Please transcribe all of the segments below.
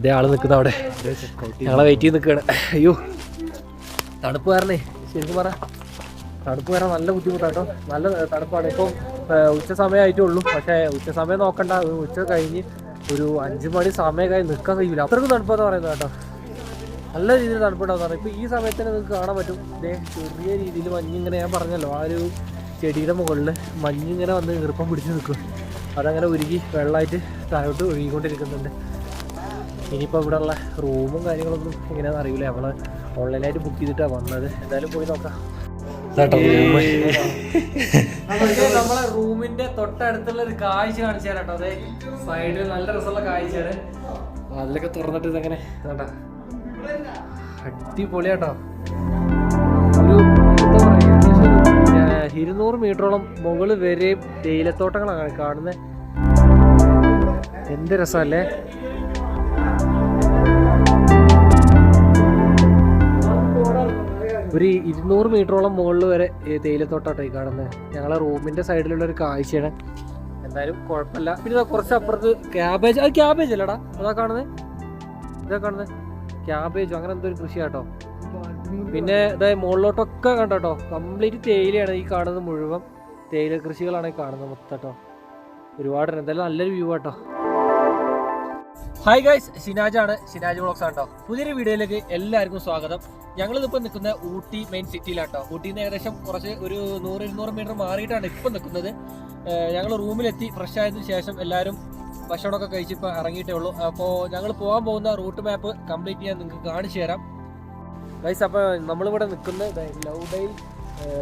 ഇതേ ആൾ നിൽക്കുന്ന അവിടെ. ഞങ്ങളെ വെയിറ്റ് ചെയ്ത് നിൽക്കുകയാണ് അയ്യോ തണുപ്പ് കാരണേ. ശരിക്കും പറ. തണുപ്പ് വരാൻ നല്ല ബുദ്ധിമുട്ടാട്ടോ. നല്ല തണുപ്പാണ്. ഇപ്പം ഉച്ച സമയമായിട്ടേ ഉള്ളൂ. പക്ഷേ ഉച്ച സമയം നോക്കണ്ട. ഉച്ച കഴിഞ്ഞ് ഒരു അഞ്ച് മണി സമയമൊക്കെ നിൽക്കാൻ കഴിയില്ല അത്രയ്ക്ക് തണുപ്പെന്ന് പറയുന്നത് കേട്ടോ. നല്ല രീതിയിൽ തണുപ്പുണ്ടാവുന്നതാണ് ഇപ്പം ഈ സമയത്ത് തന്നെ നിങ്ങൾക്ക് കാണാൻ പറ്റും. ഇതേ ചെറിയ രീതിയിൽ മഞ്ഞിങ്ങനെ ഞാൻ പറഞ്ഞല്ലോ. ആ ഒരു ചെടിയുടെ മുകളിൽ മഞ്ഞിങ്ങനെ വന്ന് ഈർപ്പം പിടിച്ച് നിൽക്കും. അതങ്ങനെ ഉരുകി വെള്ളമായിട്ട് താഴോട്ട് ഒഴുകിക്കൊണ്ടിരിക്കുന്നുണ്ട്. ഇനിയിപ്പോൾ ഇവിടെ ഉള്ള റൂമും കാര്യങ്ങളൊന്നും എങ്ങനെയാണെന്ന് അറിയില്ല. നമ്മൾ ഓൺലൈനായിട്ട് ബുക്ക് ചെയ്തിട്ടാണ് വന്നത്. എന്തായാലും പോയി നോക്കാം. നമ്മളെ റൂമിന്റെ തൊട്ടടുത്തുള്ള ഒരു കാഴ്ച കാണിച്ചു തരാം കേട്ടോ അതെ സൈഡിൽ നല്ല രസമുള്ള കാഴ്ചയാണ്. അതിലൊക്കെ തുറന്നിട്ട് ഇതങ്ങനെ കണ്ടാ അടിപൊളിയാട്ടോ. ഒരു എന്താ പറയുക ഇരുന്നൂറ് മീറ്ററോളം മുകളിൽ വരെ തേയിലത്തോട്ടങ്ങളാണ് കാണുന്നത് എന്ത് രസമല്ലേ? ഒരു ഇരുന്നൂറ് മീറ്ററോളം മുകളിൽ വരെ തേയിലത്തോട്ടാട്ടോ ഈ കാണുന്നത് ഞങ്ങളെ റൂമിന്റെ സൈഡിലുള്ള ഒരു കാഴ്ചയാണ്. എന്തായാലും കുഴപ്പമില്ല. പിന്നെ കുറച്ച് അപ്പുറത്ത് ക്യാബേജ്. അത് ക്യാബേജ് അല്ലടാ. അതാ കാണുന്നത് ഇതാ കാണുന്നത് ക്യാബേജ്. അങ്ങനെ എന്തോ ഒരു കൃഷി കേട്ടോ പിന്നെ ഇതായത് മുകളിലോട്ടൊക്കെ കണ്ടോ കംപ്ലീറ്റ് തേയിലയാണ് ഈ കാണുന്നത് മുഴുവൻ. തേയില കൃഷികളാണ് ഈ കാണുന്നത് മൊത്തം കേട്ടോ ഒരുപാട് എന്തായാലും നല്ലൊരു വ്യൂ ആട്ടോ. ഹായ് ഗൈസ് ഷിനാജാണ് ഷിനാജ് വ്ളോഗ്സ് ആണ് പുതിയൊരു വീഡിയോയിലേക്ക് എല്ലാവർക്കും സ്വാഗതം. ഞങ്ങൾ ഇപ്പോൾ നിൽക്കുന്ന ഊട്ടി മെയിൻ സിറ്റിയിലാട്ടോ ഊട്ടിയിൽ നിന്ന് ഏകദേശം കുറച്ച് ഒരു നൂറ് ഇരുന്നൂറ് മീറ്റർ മാറിയിട്ടാണ് ഇപ്പം നിൽക്കുന്നത്. ഞങ്ങൾ റൂമിലെത്തി ഫ്രഷ് ആയതിനു ശേഷം എല്ലാവരും ഭക്ഷണമൊക്കെ കഴിച്ച് ഇപ്പോൾ ഇറങ്ങിയിട്ടേ ഉള്ളൂ. അപ്പോൾ ഞങ്ങൾ പോകാൻ പോകുന്ന റൂട്ട് മാപ്പ് കംപ്ലീറ്റ് ചെയ്യാൻ നിങ്ങൾക്ക് കാണിച്ചു തരാം. ഗൈസ് അപ്പോൾ നമ്മളിവിടെ നിൽക്കുന്നത് ലൗഡൈൽ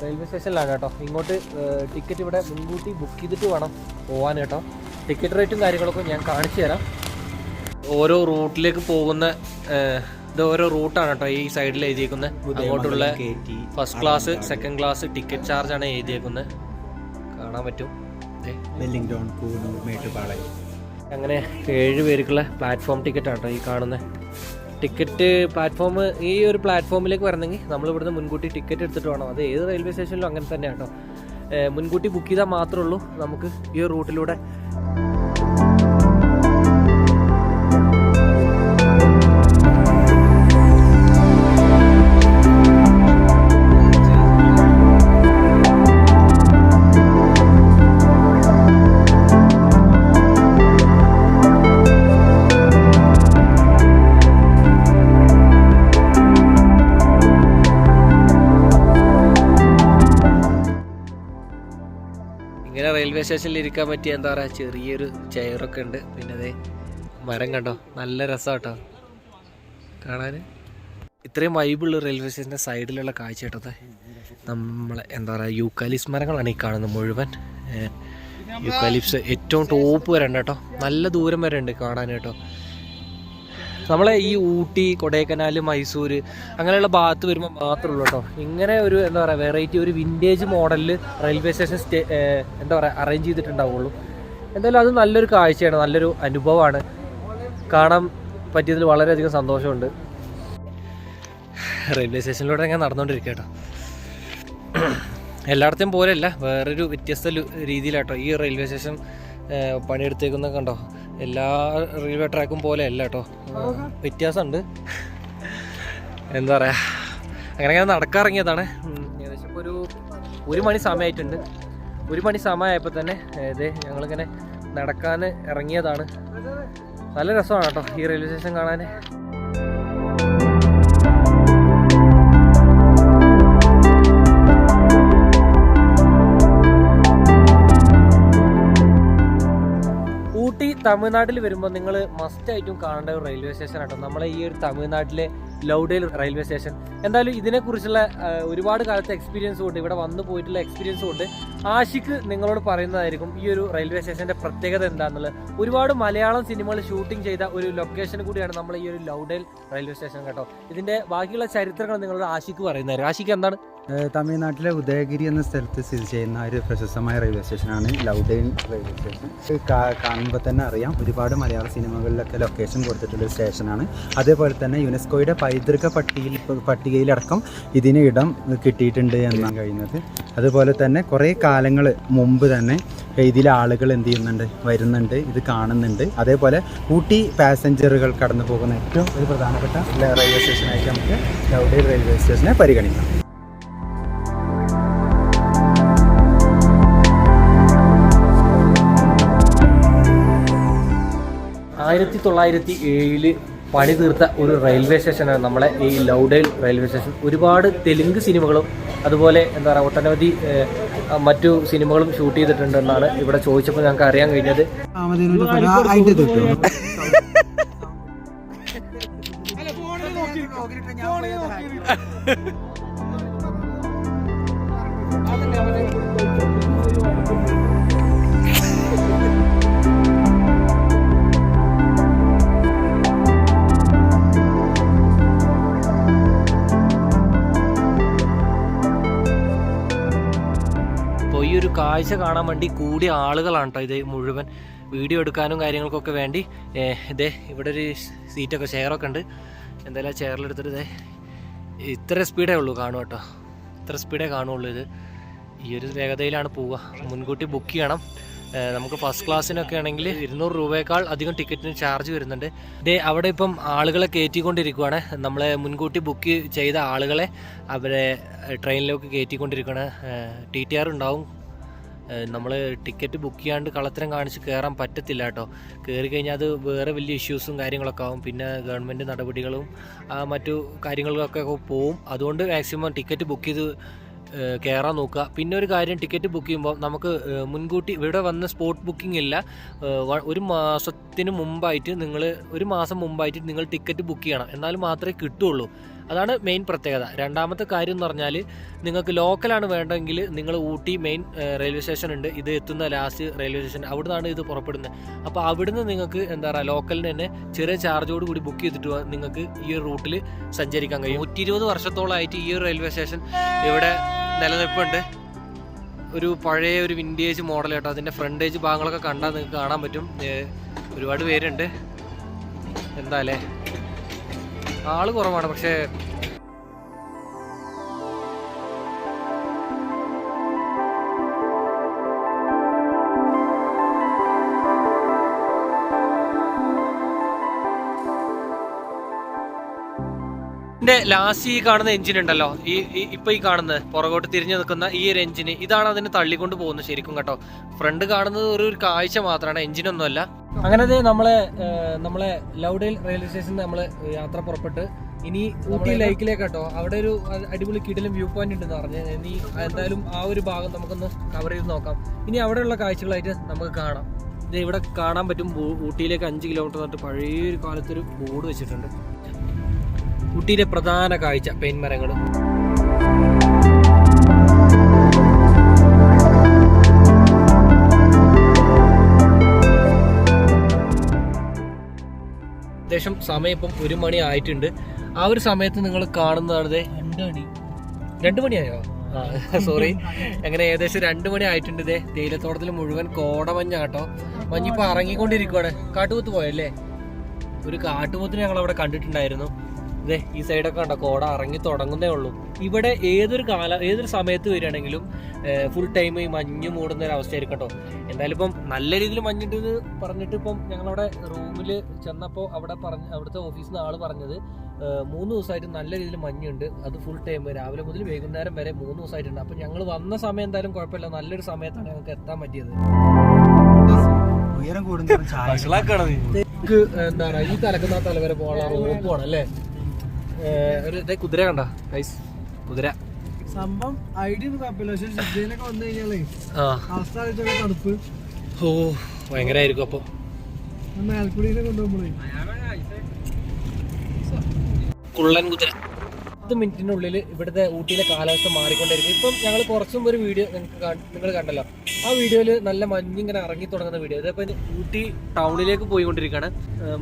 റെയിൽവേ സ്റ്റേഷനിലാണ് കേട്ടോ ഇങ്ങോട്ട് ടിക്കറ്റ് ഇവിടെ മുൻകൂട്ടി ബുക്ക് ചെയ്തിട്ട് വേണം പോകാൻ കേട്ടോ ടിക്കറ്റ് റേറ്റും കാര്യങ്ങളൊക്കെ ഞാൻ കാണിച്ചു തരാം. ഓരോ റൂട്ടിലേക്ക് പോകുന്ന ഇത് ഓരോ റൂട്ടാണ് കേട്ടോ ഈ സൈഡിൽ എഴുതിയേക്കുന്നത് അങ്ങോട്ടുള്ള first class second class ticket charge ആണ് എഴുതിയേക്കുന്നത് കാണാൻ പറ്റും. അങ്ങനെ ഏഴ് പേർക്കുള്ള പ്ലാറ്റ്ഫോം ടിക്കറ്റ് ആട്ടോ ഈ കാണുന്നത് ടിക്കറ്റ് പ്ലാറ്റ്ഫോം ഈ ഒരു പ്ലാറ്റ്ഫോമിലേക്ക് വരണമെങ്കിൽ നമ്മൾ ഇവിടുന്ന് മുൻകൂട്ടി ടിക്കറ്റ് എടുത്തിട്ട് വേണം. അത് ഏത് റെയിൽവേ സ്റ്റേഷനിലും അങ്ങനെ തന്നെ കേട്ടോ. മുൻകൂട്ടി ബുക്ക് ചെയ്താൽ മാത്രമേ ഉള്ളൂ നമുക്ക് ഈ ഒരു റൂട്ടിലൂടെ റെയിൽവേ സ്റ്റേഷനിൽ ഇരിക്കാൻ പറ്റിയ എന്താ പറയുക ചെറിയൊരു ചെയറൊക്കെ ഉണ്ട്. പിന്നെ അതെ മരം കണ്ടോ? നല്ല രസം കേട്ടോ കാണാൻ ഇത്രയും വൈബുള്ള റെയിൽവേ സ്റ്റേഷന്റെ സൈഡിലുള്ള കാഴ്ച കേട്ടത് നമ്മളെ എന്താ പറയുക യൂക്കാലിപ്സ് മരങ്ങളാണ് ഈ കാണുന്നത് മുഴുവൻ. യൂക്കാലിപ്സ് ഏറ്റവും ടോപ്പ് വരെ ഉണ്ട് കേട്ടോ. നല്ല ദൂരം വരെ ഉണ്ട് കാണാൻ കേട്ടോ. നമ്മളെ ഈ ഊട്ടി കൊടൈക്കനാൽ മൈസൂർ അങ്ങനെയുള്ള ഭാഗത്ത് വരുമ്പോൾ മാത്രമേ ഉള്ളൂ കേട്ടോ. ഇങ്ങനെ ഒരു എന്താ പറയുക വെറൈറ്റി ഒരു വിന്റേജ് മോഡലിൽ റെയിൽവേ സ്റ്റേഷൻ സ്റ്റേ എന്താ പറയുക അറേഞ്ച് ചെയ്തിട്ടുണ്ടാവുള്ളൂ. എന്തായാലും അത് നല്ലൊരു കാഴ്ചയാണ് നല്ലൊരു അനുഭവമാണ്. കാണാൻ പറ്റിയതിൽ വളരെയധികം സന്തോഷമുണ്ട്. റെയിൽവേ സ്റ്റേഷനിലൂടെ ഞാൻ നടന്നുകൊണ്ടിരിക്കുക കേട്ടോ. എല്ലായിടത്തെയും പോലെയല്ല വേറൊരു വ്യത്യസ്ത രീതിയിലാട്ടോ ഈ റെയിൽവേ സ്റ്റേഷൻ പണിയെടുത്തേക്കുന്നൊക്കെ കണ്ടോ? എല്ലാ റെയിൽവേ ട്രാക്കും പോലെ അല്ല കേട്ടോ വ്യത്യാസമുണ്ട്. എന്താ പറയാ? അങ്ങനെ അങ്ങനെ നടക്കാറിറങ്ങിയതാണ് ഏകദേശം ഒരു ഒരു മണി സമയമായിട്ടുണ്ട് ഒരു മണി സമയമായപ്പോൾ തന്നെ ഇതേ ഞങ്ങളിങ്ങനെ നടക്കാൻ ഇറങ്ങിയതാണ്. നല്ല രസമാണ് കേട്ടോ ഈ റെയിൽവേ സ്റ്റേഷൻ കാണാൻ തമിഴ്നാട്ടിൽ വരുമ്പോൾ നിങ്ങൾ മസ്റ്റ് ആയിട്ടും കാണേണ്ട ഒരു റെയിൽവേ സ്റ്റേഷൻ ആട്ടോ. നമ്മളെ ഈ ഒരു തമിഴ്നാട്ടിലെ ലൗഡേൽ റെയിൽവേ സ്റ്റേഷൻ എന്തായാലും ഇതിനെക്കുറിച്ചുള്ള ഒരുപാട് കാലത്തെ എക്സ്പീരിയൻസ് കൊണ്ട് ഇവിടെ വന്നു പോയിട്ടുള്ള എക്സ്പീരിയൻസ് കൊണ്ട് ആഷിക്ക് നിങ്ങളോട് പറയുന്നതായിരിക്കും ഈ ഒരു റെയിൽവേ സ്റ്റേഷന്റെ പ്രത്യേകത എന്താണെന്നുള്ളത് ഒരുപാട് മലയാളം സിനിമകൾ ഷൂട്ടിംഗ് ചെയ്ത ഒരു ലൊക്കേഷൻ കൂടിയാണ് നമ്മൾ ഈ ഒരു ലൗഡേൽ റെയിൽവേ സ്റ്റേഷൻ കേട്ടോ. ഇതിന്റെ ബാക്കിയുള്ള ചരിത്രങ്ങൾ നിങ്ങളോട് ആഷിക്ക് പറയുന്നതായിരിക്കും. ആഷിക്ക് എന്താണ്? തമിഴ്നാട്ടിലെ ഉദയഗിരി എന്ന സ്ഥലത്ത് സ്ഥിതി ചെയ്യുന്ന ഒരു പ്രശസ്തമായ റെയിൽവേ സ്റ്റേഷനാണ് ലൗഡൈൻ റെയിൽവേ സ്റ്റേഷൻ. കാണുമ്പോൾ തന്നെ അറിയാം. ഒരുപാട് മലയാള സിനിമകളിലൊക്കെ ലൊക്കേഷൻ കൊടുത്തിട്ടുള്ള സ്റ്റേഷനാണ്. അതേപോലെ തന്നെ യുനെസ്കോയുടെ പൈതൃക പട്ടികയിൽ പട്ടികയിലടക്കം ഇതിന് ഇടം കിട്ടിയിട്ടുണ്ട് എന്നാണ് കഴിയുന്നത് അതുപോലെ തന്നെ കുറേ കാലങ്ങൾ മുമ്പ് തന്നെ ഇതിൽ ആളുകൾ എന്ത് ചെയ്യുന്നുണ്ട് വരുന്നുണ്ട് ഇത് കാണുന്നുണ്ട്. അതേപോലെ ഊട്ടി പാസഞ്ചറുകൾ കടന്നു പോകുന്ന ഏറ്റവും ഒരു പ്രധാനപ്പെട്ട റെയിൽവേ സ്റ്റേഷനായിട്ട് നമുക്ക് ലൗഡേൽ റെയിൽവേ സ്റ്റേഷനെ പരിഗണിക്കാം. ആയിരത്തി തൊള്ളായിരത്തി ഏഴിൽ പണി തീർത്ത ഒരു റെയിൽവേ സ്റ്റേഷനാണ് നമ്മളെ ഈ ലൗഡേൽ റെയിൽവേ സ്റ്റേഷൻ. ഒരുപാട് തെലുങ്ക് സിനിമകളും അതുപോലെ എന്താ പറയുക ഒട്ടനവധി മറ്റു സിനിമകളും ഷൂട്ട് ചെയ്തിട്ടുണ്ട് എന്നാണ് ഇവിടെ ചോദിച്ചപ്പോൾ ഞങ്ങൾക്ക് അറിയാൻ കഴിഞ്ഞത്. അപ്പോൾ കാഴ്ച കാണാൻ വേണ്ടി കൂടിയ ആളുകളാണ് കേട്ടോ ഇത് മുഴുവൻ. വീഡിയോ എടുക്കാനും കാര്യങ്ങൾക്കൊക്കെ വേണ്ടി ഇതേ ഇവിടെ ഒരു സീറ്റൊക്കെ ചെയറൊക്കെ ഉണ്ട്. എന്തായാലും ചെയറിലെടുത്തിട്ട് ഇതേ ഇത്ര സ്പീഡേ ഉള്ളൂ കാണും കേട്ടോ ഇത്ര സ്പീഡേ കാണുള്ളൂ ഇത്. ഈ ഒരു വേഗതയിലാണ് പോവുക. മുൻകൂട്ടി ബുക്ക് ചെയ്യണം. നമുക്ക് ഫസ്റ്റ് ക്ലാസ്സിനൊക്കെ ആണെങ്കിൽ ഇരുന്നൂറ് രൂപയേക്കാൾ അധികം ടിക്കറ്റിന് ചാർജ് വരുന്നുണ്ട്. ഇതേ അവിടെ ഇപ്പം ആളുകളെ കയറ്റിക്കൊണ്ടിരിക്കുവാണ്. നമ്മളെ മുൻകൂട്ടി ബുക്ക് ചെയ്ത ആളുകളെ അവരെ ട്രെയിനിലേക്ക് കയറ്റിക്കൊണ്ടിരിക്കുകയാണ് ടി ടി ആർ ഉണ്ടാവും. നമ്മൾ ടിക്കറ്റ് ബുക്ക് ചെയ്യാണ്ട് കള്ളത്തരം കാണിച്ച് കയറാൻ പറ്റത്തില്ല കേട്ടോ കയറി കഴിഞ്ഞാൽ അത് വേറെ വലിയ ഇഷ്യൂസും കാര്യങ്ങളൊക്കെ ആവും. പിന്നെ ഗവൺമെന്റ് നടപടികളും മറ്റു കാര്യങ്ങൾക്കൊക്കെ പോവും. അതുകൊണ്ട് മാക്സിമം ടിക്കറ്റ് ബുക്ക് ചെയ്ത് കയറാൻ നോക്കുക. പിന്നെ ഒരു കാര്യം ടിക്കറ്റ് ബുക്ക് ചെയ്യുമ്പോൾ നമുക്ക് മുൻകൂട്ടി ഇവിടെ വന്ന സ്പോട്ട് ബുക്കിംഗ് ഇല്ല. ഒരു മാസത്തിന് മുമ്പായിട്ട് നിങ്ങൾ ഒരു മാസം മുമ്പായിട്ട് നിങ്ങൾ ടിക്കറ്റ് ബുക്ക് ചെയ്യണം. എന്നാൽ മാത്രമേ കിട്ടുള്ളൂ. അതാണ് മെയിൻ പ്രത്യേകത. രണ്ടാമത്തെ കാര്യം എന്ന് പറഞ്ഞാൽ നിങ്ങൾക്ക് ലോക്കലാണ് വേണ്ടെങ്കിൽ നിങ്ങൾ ഊട്ടി മെയിൻ റെയിൽവേ സ്റ്റേഷൻ ഉണ്ട്. ഇത് എത്തുന്ന ലാസ്റ്റ് റെയിൽവേ സ്റ്റേഷൻ അവിടെ നിന്നാണ് ഇത് പുറപ്പെടുന്നത്. അപ്പോൾ അവിടുന്ന് നിങ്ങൾക്ക് എന്താ പറയുക ലോക്കലിന് തന്നെ ചെറിയ ചാർജോട് കൂടി ബുക്ക് ചെയ്തിട്ട് നിങ്ങൾക്ക് ഈ ഒരു റൂട്ടിൽ സഞ്ചരിക്കാൻ കഴിയും. നൂറ്റി ഇരുപത് വർഷത്തോളമായിട്ട് ഈ ഒരു റെയിൽവേ സ്റ്റേഷൻ ഇവിടെ നിലനിൽപ്പുണ്ട്. ഒരു പഴയ ഒരു വിന്റേജ് മോഡൽ കേട്ടോ. അതിന്റെ ഫ്രണ്ടേജ് ഭാഗങ്ങളൊക്കെ കണ്ടാൽ നിങ്ങൾക്ക് കാണാൻ പറ്റും. ഒരുപാട് പേരുണ്ട്. എന്താ അല്ലേ? ആൾ കുറവാണ് പക്ഷേ ഇതിന്റെ ലാസ്റ്റ് ഈ കാണുന്ന എഞ്ചിൻ ഉണ്ടല്ലോ ഈ ഇപ്പൊ ഈ കാണുന്ന പുറകോട്ട് തിരിഞ്ഞു നിൽക്കുന്ന ഈ ഒരു എഞ്ചിന് ഇതാണ് അതിനെ തള്ളിക്കൊണ്ട് പോകുന്നത് ശരിക്കും കേട്ടോ. ഫ്രണ്ട് കാണുന്നത് ഒരു കാഴ്ച മാത്രമാണ് എഞ്ചിനൊന്നുമല്ല അങ്ങനെ നമ്മളെ നമ്മളെ ലൗഡേൽ റെയിൽവേ സ്റ്റേഷനിൽ നമ്മൾ യാത്ര പുറപ്പെട്ട് ഇനി ഊട്ടി ലൈക്കിലേക്ക് കേട്ടോ അവിടെ ഒരു അടിപൊളി കിടിലും വ്യൂ പോയിന്റ് ഉണ്ടെന്ന് പറഞ്ഞു. ഇനി എന്തായാലും ആ ഒരു ഭാഗം നമുക്കൊന്ന് കവർ ചെയ്ത് നോക്കാം. ഇനി അവിടെയുള്ള കാഴ്ചകളായിട്ട് നമുക്ക് കാണാം. ഇത് ഇവിടെ കാണാൻ പറ്റും ഊട്ടിയിലേക്ക് അഞ്ച് കിലോമീറ്റർ തൊട്ട് പഴയ ഒരു കാലത്തൊരു ബോർഡ് വെച്ചിട്ടുണ്ട്. ഊട്ടിയിലെ പ്രധാന കാഴ്ച പെയിൻ മരങ്ങൾ ഏകദേശം സമയം ഇപ്പം ഒരു മണി ആയിട്ടുണ്ട്. ആ ഒരു സമയത്ത് നിങ്ങൾ കാണുന്നതാണ് രണ്ടു രണ്ട് മണി. രണ്ട് മണിയായോ? ആ സോറി അങ്ങനെ ഏകദേശം രണ്ടു മണി ആയിട്ടുണ്ട് ഇതേ തേയിലത്തോട്ടത്തിൽ മുഴുവൻ കോടമഞ്ഞാട്ടോ. മഞ്ഞിപ്പോ ഇറങ്ങിക്കൊണ്ടിരിക്കുവാണ് കാട്ടുപോത്ത് പോയല്ലേ? ഒരു കാട്ടുപോത്തിന് ഞങ്ങൾ അവിടെ കണ്ടിട്ടുണ്ടായിരുന്നു. ഇതേ ഈ സൈഡൊക്കെ കണ്ടോ? കോട ഇറങ്ങി തുടങ്ങുന്നേ ഉള്ളൂ. ഇവിടെ ഏതൊരു കാല ഏതൊരു സമയത്ത് വരികയാണെങ്കിലും ഫുൾ ടൈം ഈ മഞ്ഞ് മൂടുന്ന ഒരു അവസ്ഥയായിരിക്കും കേട്ടോ. എന്തായാലും ഇപ്പം നല്ല രീതിയിൽ മഞ്ഞിട്ട് പറഞ്ഞിട്ട് ഇപ്പം ഞങ്ങളവിടെ റൂമിൽ ചെന്നപ്പോൾ അവിടെ പറഞ്ഞ അവിടുത്തെ ഓഫീസിൽ നിന്ന് ആൾ പറഞ്ഞത് മൂന്ന് ദിവസമായിട്ട് നല്ല രീതിയിൽ മഞ്ഞുണ്ട്. അത് ഫുൾ ടൈം രാവിലെ മുതൽ വൈകുന്നേരം വരെ മൂന്ന് ദിവസമായിട്ടുണ്ട് അപ്പം ഞങ്ങൾ വന്ന സമയം എന്തായാലും കുഴപ്പമില്ല. നല്ലൊരു സമയത്താണ് ഞങ്ങൾക്ക് എത്താൻ പറ്റിയത്. ഉയരം കൂടുന്നതും ചായ എനിക്ക് എന്താ പറയാ ഈ തലക്കുന്ന തലവരെ പോകാനുള്ള റോപ്പ് പോകണം അല്ലേ? ഒരു ഇതേ കുതിര കണ്ട? ഗൈസ് കുതിര. സംഭവം ഐഡിയ ഒന്നും കുഴപ്പമില്ല. പക്ഷെ ജിദ്ദയിലൊക്കെ വന്നു കഴിഞ്ഞാലേ അവസ്ഥ തണുപ്പ്. ഓ ഭയങ്കരമായിരിക്കും അപ്പോൾ മേൽക്കുടിയിലെ കൊണ്ടുപോകുമ്പോഴേ കുള്ളൻ കുതിര. പത്ത് മിനിറ്റിനുള്ളിൽ ഇവിടുത്തെ ഊട്ടിയിലെ കാലാവസ്ഥ മാറിക്കൊണ്ടിരിക്കും. ഇപ്പം ഞങ്ങൾ കുറച്ചും ഒരു വീഡിയോ നിങ്ങൾക്ക് നിങ്ങൾ കണ്ടല്ലോ. ആ വീഡിയോയിൽ നല്ല മഞ്ഞിങ്ങനെ ഇറങ്ങി തുടങ്ങുന്ന വീഡിയോ. ഇതിപ്പോൾ ഊട്ടി ടൗണിലേക്ക് പോയിക്കൊണ്ടിരിക്കുകയാണ്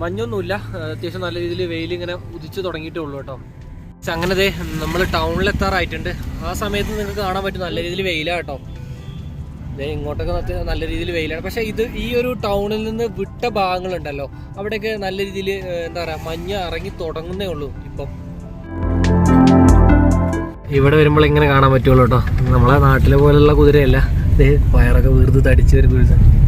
മഞ്ഞൊന്നുമില്ല. അത്യാവശ്യം നല്ല രീതിയിൽ വെയിൽ ഇങ്ങനെ ഉദിച്ചു തുടങ്ങിയിട്ടേ ഉള്ളൂ കേട്ടോ. അങ്ങനെ ദേ നമ്മൾ ടൗണിൽ എത്താറായിട്ടുണ്ട് ആ സമയത്ത് നിങ്ങൾക്ക് കാണാൻ പറ്റും നല്ല രീതിയിൽ വെയിലാണ് കേട്ടോ. ഇങ്ങോട്ടൊക്കെ നല്ല രീതിയിൽ വെയിലാണ്. പക്ഷേ ഇത് ഈ ഒരു ടൗണിൽ നിന്ന് വിട്ട ഭാഗങ്ങളുണ്ടല്ലോ. അവിടെയൊക്കെ നല്ല രീതിയിൽ എന്താ പറയുക മഞ്ഞ് ഇറങ്ങി തുടങ്ങുന്നേ ഉള്ളൂ ഇപ്പം. ഇവിടെ വരുമ്പോൾ ഇങ്ങനെ കാണാൻ പറ്റുള്ളൂ കേട്ടോ. നമ്മളെ നാട്ടിലെ പോലെയുള്ള കുതിരയല്ല. ദേ വയറൊക്കെ വീർത്ത് തടിച്ച് വരുന്ന കുതിര